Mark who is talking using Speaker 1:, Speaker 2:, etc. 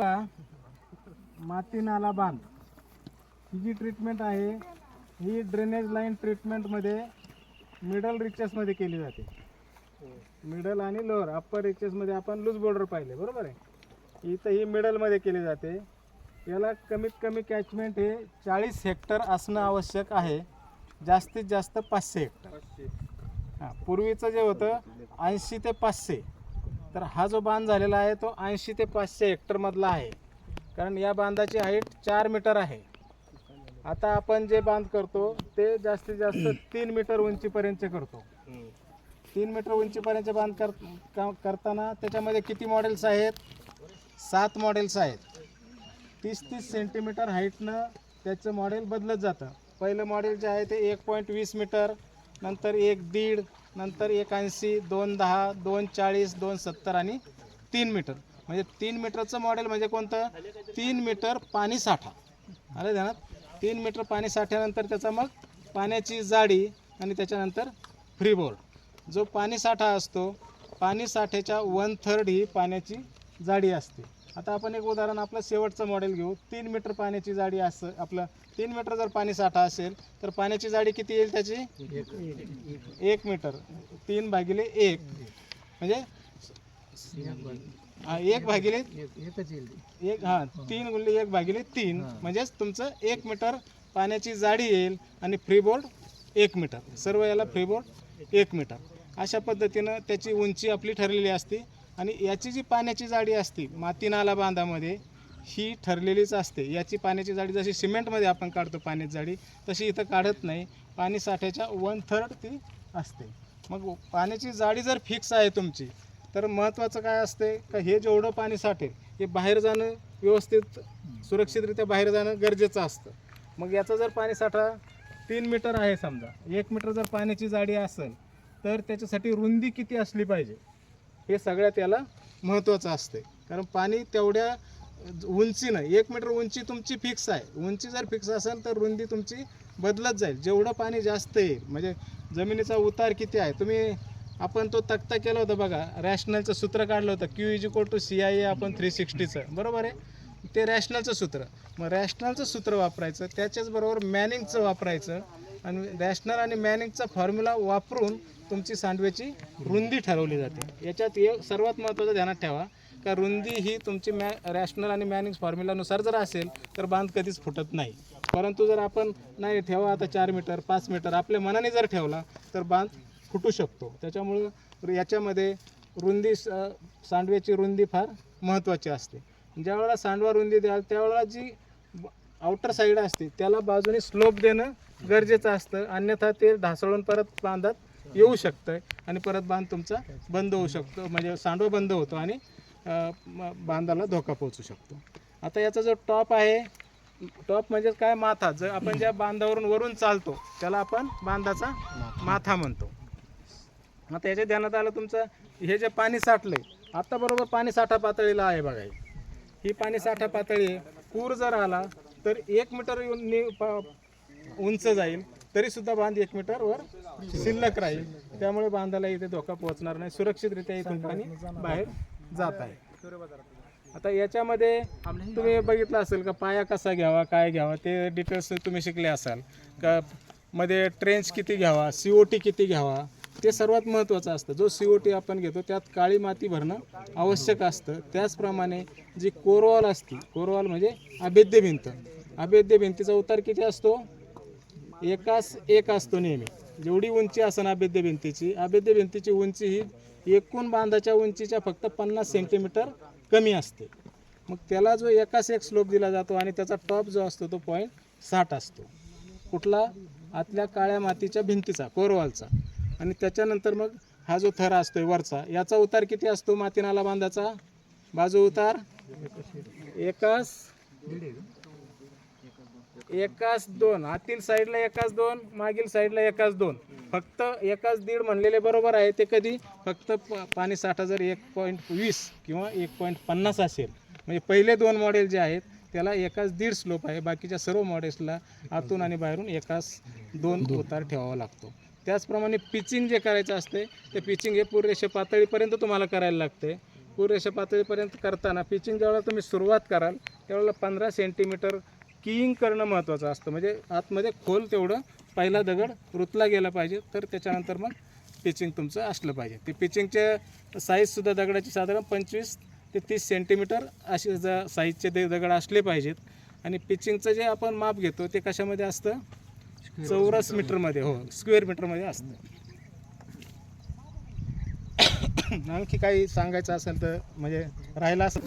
Speaker 1: माती नाला बांध. ही जी ट्रीटमेंट आहे ही ड्रेनेज लाईन ट्रीटमेंटमध्ये मिडल रिचेसमध्ये केली जाते. मिडल आणि लोअर अप्पर रिचेसमध्ये आपण लूज बॉर्डर पाहिले बरोबर आहे? इथं ही मिडलमध्ये केली जाते. याला कमीत कमी कॅचमेंट हे चाळीस हेक्टर असणं आवश्यक आहे. जास्तीत जास्त पाचशे हेक्टर. हां पूर्वीचं जे होतं ऐंशी ते पाचशे. तर हा जो बांध झालेला आहे तो ऐंशी ते पाचशे हेक्टरमधला आहे. कारण या बांधाची हाईट चार मीटर आहे. आता आपण जे बांध करतो ते जास्तीत जास्त तीन मीटर उंचीपर्यंत करतो. तीन मीटर उंचीपर्यंत बांध कर करताना त्याच्यामध्ये किती मॉडेल्स आहेत? सात मॉडेल्स आहेत. तीस तीस सेंटीमीटर हाईटनं त्याचं मॉडेल बदलत जातं. पहिलं मॉडेल जे आहे ते एक पॉईंट वीस मीटर नंतर एक दीड नंतर एक ऐंशी दोन दहा दोन चाळीस दोन सत्तर आणि तीन मीटर. म्हणजे तीन मीटरचं मॉडेल म्हणजे कोणतं? तीन मीटर पाणी साठा. आलं ध्यानात? तीन मीटर पाणी साठ्यानंतर त्याचा मग पाण्याची जाडी आणि त्याच्यानंतर फ्रीबोर्ड जो पाणी साठा असतो पाणी साठ्याच्या वन थर्ड ही पाण्याची जाडी असते. आता आपण एक उदाहरण आपलं शेवटचं मॉडेल घेऊ. तीन मीटर पाण्याची जाडी असं आपलं तीन मीटर जर पाणी साठा असेल तर पाण्याची जाडी किती येईल त्याची? एक मीटर तीन भागिले एक. म्हणजे हा, एक भागिले एक हां तीन गुणले एक भागिले तीन. म्हणजेच तुमचं एक मीटर पाण्याची जाडी येईल आणि फ्रीबोर्ड एक मीटर सर्व याला फ्रीबोर्ड एक मीटर अशा पद्धतीनं त्याची उंची आपली ठरलेली असते. आणि याची जी पाण्याची जाडी असते माती नाला बांधामध्ये ही ठरलेलीच असते. याची पाण्याची जाडी जशी सिमेंटमध्ये आपण काढतो पाण्याची जाडी तशी इथं काढत नाही. पाणी साठ्याच्या वन थर्ड ती असते. मग पाण्याची जाडी जर फिक्स आहे तुमची तर महत्त्वाचं काय असते? का हे जेवढं पाणी साठेल हे बाहेर जाणं व्यवस्थित सुरक्षितरित्या बाहेर जाणं गरजेचं असतं. मग याचा जर पाणी साठा तीन मीटर आहे समजा एक मीटर जर पाण्याची जाडी असेल तर त्याच्यासाठी रुंदी किती असली पाहिजे? हे सगळ्यात याला महत्त्वाचं असते. कारण पाणी तेवढ्या उंचीनं एक मीटर उंची तुमची फिक्स आहे. उंची जर फिक्स असेल तर रुंदी तुमची बदलत जाईल. जेवढं पाणी जास्त येईल म्हणजे जमिनीचा उतार किती आहे तुम्ही आपण तो तक्ता केला होता बघा रॅशनलचं सूत्र काढलं होतं Q is equal to C I A आपण थ्री सिक्स्टीचं बरोबर आहे? ते रॅशनलचं सूत्र. मग रॅशनलचं सूत्र वापरायचं त्याच्याचबरोबर मॅनिंगचं वापरायचं आणि रॅशनल आणि मॅनिंगचा फॉर्म्युला वापरून तुमची सांडव्याची रुंदी ठरवली जाते. याच्यात एक सर्वात महत्त्वाचं ध्यानात ठेवा. का रुंदी ही तुमची मॅ रॅशनल आणि मॅनिंग फॉर्म्युलानुसार जर असेल तर बांध कधीच फुटत नाही. परंतु जर आपण नाही ठेवा आता चार मीटर पाच मीटर आपल्या मनाने जर ठेवला तर बांध फुटू शकतो. त्याच्यामुळं याच्यामध्ये रुंदी स- सांडव्याची रुंदी फार महत्त्वाची असते. ज्यावेळेला सांडवा रुंदी द्याल त्यावेळेला जी आउटर साईड असते त्याला बाजूने स्लोप देणं गरजेचं असतं. अन्यथा ते ढासळून परत बांधात येऊ शकतं आणि परत बांध तुमचा बंद होऊ शकतो. म्हणजे सांडवा बंद होतो आणि बांधाला धोका पोहोचू शकतो. आता याचा जो टॉप आहे टॉप म्हणजे काय माथा? जर आपण ज्या बांधावरून वरून चालतो त्याला आपण बांधाचा माथा म्हणतो. आता याच्या ध्यानात आलं तुमचं हे जे पाणी साठलंय आता बरोबर पाणी साठा पातळीला आहे बघा ही. पाणी साठा पातळी आहे पूर जर आला तर एक मीटर येऊन प- उंच जाईल. तरी सुद्धा बांध एक मीटर वर शिल्लक राहील. त्यामुळे बांधाला इथे धोका पोहोचणार नाही. सुरक्षितरित्या इथून पाणी बाहेर जात आहे. आता याच्यामध्ये तुम्ही बघितलं असेल का पाया कसा घ्यावा काय घ्यावा ते डिटेल्स तुम्ही शिकले असाल. का मध्ये ट्रेंच किती घ्यावा सी ओ टी किती घ्यावा ते सर्वात महत्त्वाचं असतं. जो सी ओ टी आपण घेतो त्यात काळी माती भरणं आवश्यक असतं. त्याचप्रमाणे जी कोरवाल असते कोरवाल म्हणजे अभेद्य भिंत. अभेद्य भिंतीचा उतार किती असतो? एकास एक असतो नेहमी. जेवढी उंची असेल अभेद्य भिंतीची अभेद्य भिंतीची उंची ही एकूण बांधाच्या उंचीच्या फक्त पन्नास सेंटीमीटर कमी असते. मग त्याला जो एकाच एक स्लोप दिला जातो आणि त्याचा टॉप जो असतो तो पॉईंट साठ असतो. कुठला? आतल्या काळ्या मातीच्या भिंतीचा कोरवालचा. आणि त्याच्यानंतर मग हा जो थर असतो वरचा याचा उतार किती असतो मातीनाला बांधाचा? बाजू उतार. एकास एकाच दोन. आतील साईडला एकाच दोन मागील साईडला एकाच दोन. फक्त एकाच दीड म्हणलेले बरोबर आहे ते कधी? फक्त प- पाणी साठा जर एक पॉईंट वीस किंवा एक पॉईंट पन्नास असेल. म्हणजे पहिले दोन मॉडेल जे आहेत त्याला एकाच दीड स्लोप आहे. बाकीच्या सर्व मॉडेल्सला आतून आणि बाहेरून एकाच दोन उतार ठेवावा लागतो. त्याचप्रमाणे पिचिंग जे करायचं असते ते पिचिंग हे पुरेशा पातळीपर्यंत तुम्हाला करायला लागते पुरेशा पातळीपर्यंत करताना पिचिंग ज्यावेळेला तुम्ही सुरुवात कराल त्यावेळेला पंधरा सेंटीमीटर किईंग करणं महत्त्वाचं असतं. म्हणजे आतमध्ये खोल तेवढं पहिला दगड रुतला गेला पाहिजे तर त्याच्यानंतर मग पिचिंग तुमचं असलं पाहिजे. ते पिचिंगचे साईजसुद्धा दगडाची साधारण पंचवीस ते तीस सेंटीमीटर असे ज साईजचे ते दगड असले पाहिजेत. आणि पिचिंगचं जे आपण माप घेतो ते कशामध्ये असतं? चौरस मीटरमध्ये. हो स्क्वेअर मीटरमध्ये असतं. आणखी काही सांगायचं असेल तर म्हणजे राहिला असेल.